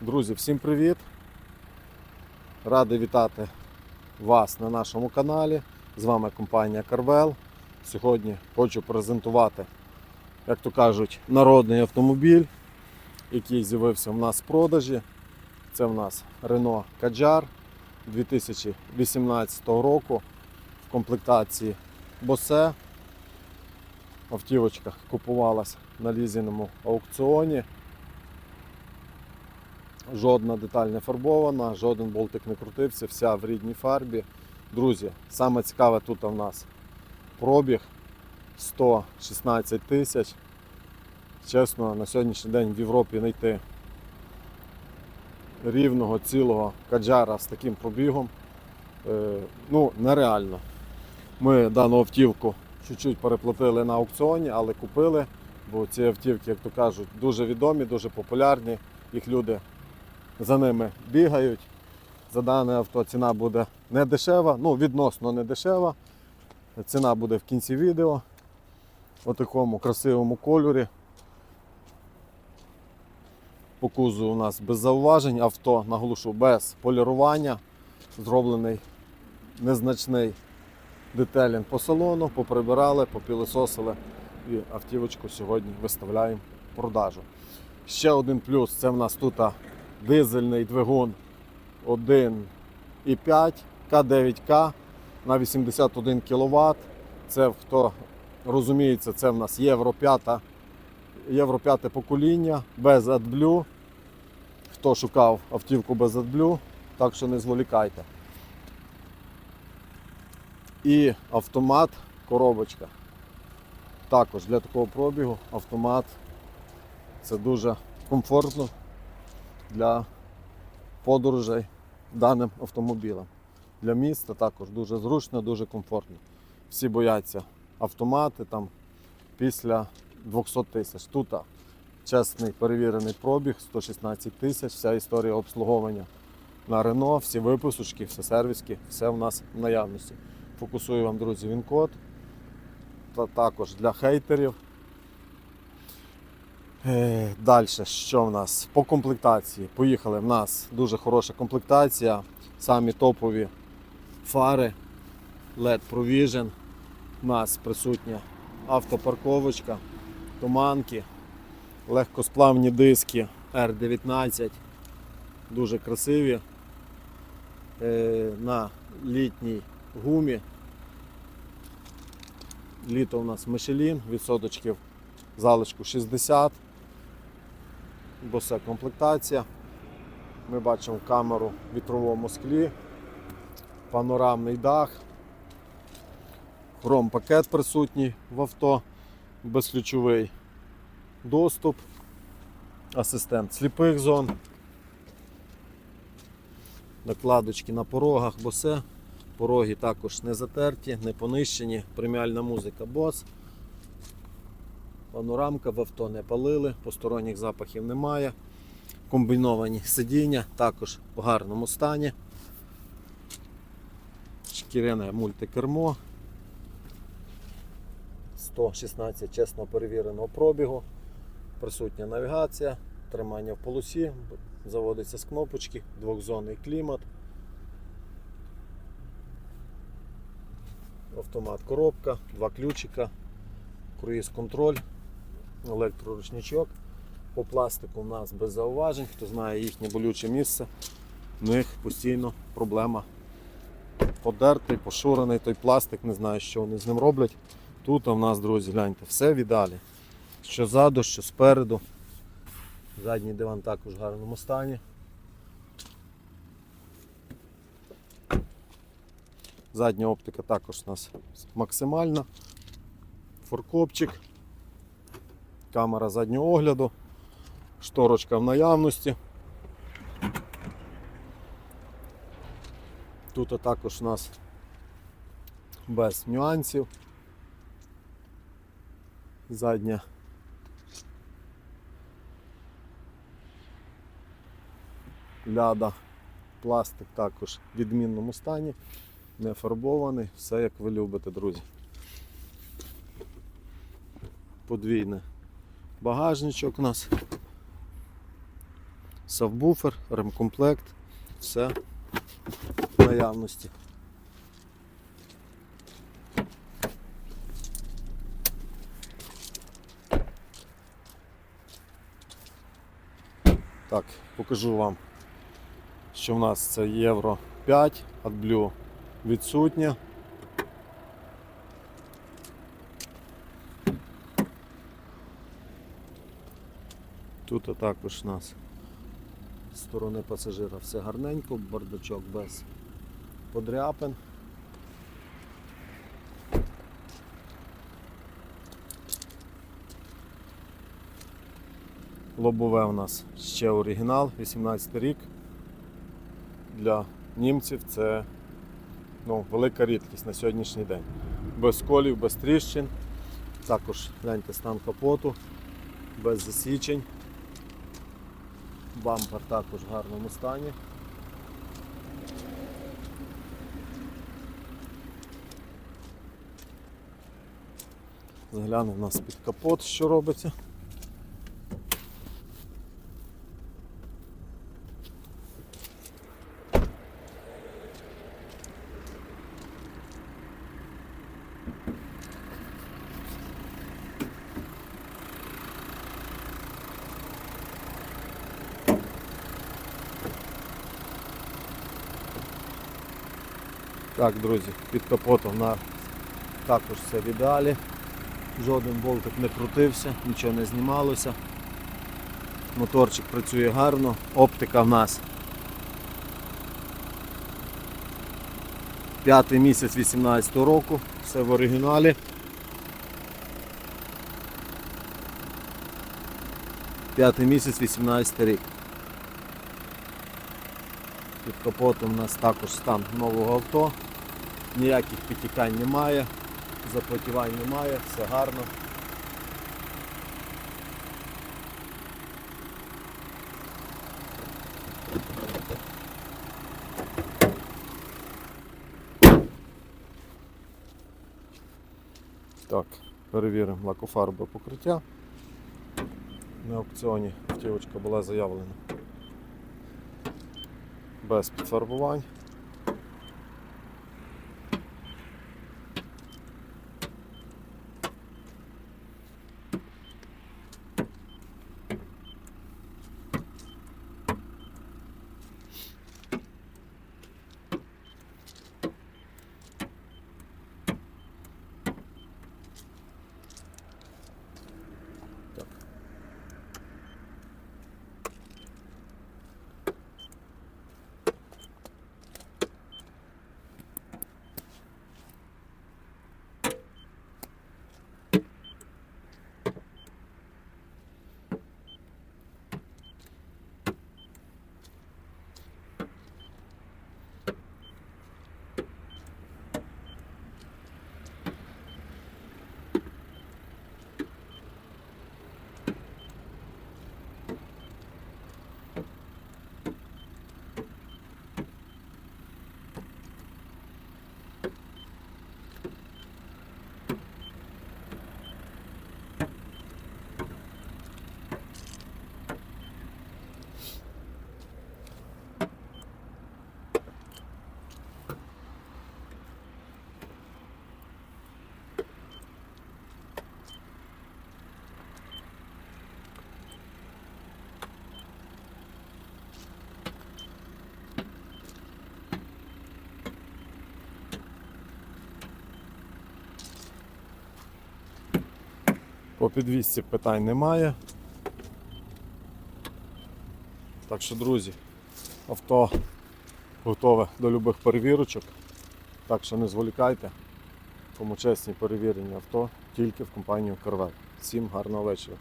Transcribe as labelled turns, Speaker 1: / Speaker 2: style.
Speaker 1: Друзі, всім привіт! Радий вітати вас на нашому каналі. З вами компанія Carvel. Сьогодні хочу презентувати, як то кажуть, народний автомобіль, який з'явився в нас в продажі. Це в нас Renault Kadjar 2018 року в комплектації Bose. Автівочка купувалась на лізіному аукціоні. Жодна деталь не фарбована, жоден болтик не крутився, вся в рідній фарбі. Друзі, саме цікаве тут у нас пробіг 116 тисяч. Чесно, на сьогоднішній день в Європі знайти рівного цілого каджара з таким пробігом. е, ну, нереально. Ми дану автівку чуть-чуть переплатили на аукціоні, але купили, бо ці автівки, як то кажуть, дуже відомі, дуже популярні. Їх люди за ними бігають. За дане авто ціна буде не дешева, ну відносно не дешева. Ціна буде в кінці відео. У такому красивому кольорі. По кузову у нас без зауважень, авто, наголошу, без полірування. Зроблений незначний детелінг по салону, поприбирали, попілисосили і автівочку сьогодні виставляємо в продажу. Ще один плюс це в нас тут дизельний двигун 1,5 К9К на 81 кВт. Це хто розуміється, це в нас Євро 5, Євро 5 покоління без AdBlue. Хто шукав автівку без AdBlue, так що не зволікайте. І автомат, коробочка. Також для такого пробігу автомат це дуже комфортно для подорожей даним автомобілем. Для міста також дуже зручно, дуже комфортно. Всі бояться автомати там після 200 тисяч. Тут чесний перевірений пробіг 116 тисяч, вся історія обслуговування на Рено, всі випусочки, всі сервіски, все в нас в наявності. Фокусую вам, друзі, він код. Та також для хейтерів. Е, Далі, що в нас? По комплектації. Поїхали. В нас дуже хороша комплектація. Самі топові фари, LED Provision. У нас присутня автопарковочка, туманки, легкосплавні диски R19. Дуже красиві. Е, На літній гумі. Літо у нас Мишелін, відсоточків залишку 60. Бо все комплектація. Ми бачимо камеру в вітровому склі, панорамний дах, хром пакет присутній в авто, безключовий доступ, асистент сліпих зон, накладочки на порогах, босе. Пороги також не затерті, не понищені, преміальна музика Bose. Панорамка в авто не палили, посторонніх запахів немає. Комбіновані сидіння також в гарному стані. Шкіряне мультикермо. 116 чесно перевіреного пробігу. Присутня навігація, тримання в полосі, заводиться з кнопочки, двохзонний клімат. Автомат коробка, два ключика, круїз контроль, електроручничок. По пластику у нас без зауважень, хто знає їхнє болюче місце, в них постійно проблема. Подертий, пошурений той пластик, не знаю, що вони з ним роблять. Тут у нас, друзі, гляньте, все в ідеалі. Що ззаду, що спереду. Задній диван також в гарному стані. Задня оптика також у нас максимальна. Форкопчик, камера заднього огляду, шторочка в наявності. Тут також у нас без нюансів. Задня. Ляда, пластик також в відмінному стані не фарбований, все як ви любите, друзі. Подвійний багажничок у нас сабвуфер, ремкомплект, все в наявності. Так, покажу вам, що в нас це Євро 5, AdBlue відсутня. Тут також у нас з сторони пасажира все гарненько, бардачок без подряпин. Лобове у нас ще оригінал, 18 рік. Для німців це ну, велика рідкість на сьогоднішній день. Без колів, без тріщин. Також гляньте стан капоту, без засічень. Бампер також в гарному стані. Заглянув в нас під капот, що робиться. Так, друзі, під капотом на також все в ідеалі. Жоден болтик не крутився, нічого не знімалося. Моторчик працює гарно, оптика в нас. П'ятий місяць 18 року, все в оригіналі. П'ятий місяць 18 рік. Під капотом у нас також стан нового авто. Ніяких підтікань немає, запотівань немає, все гарно. Так, перевіримо лакофарбове покриття. На аукціоні автівочка була заявлена без підфарбувань. По підвісці питань немає. Так що, друзі, авто готове до любих перевірочок. Так що не зволікайте. Кому чесні перевірені авто тільки в компанію Корвет. Всім гарного вечора.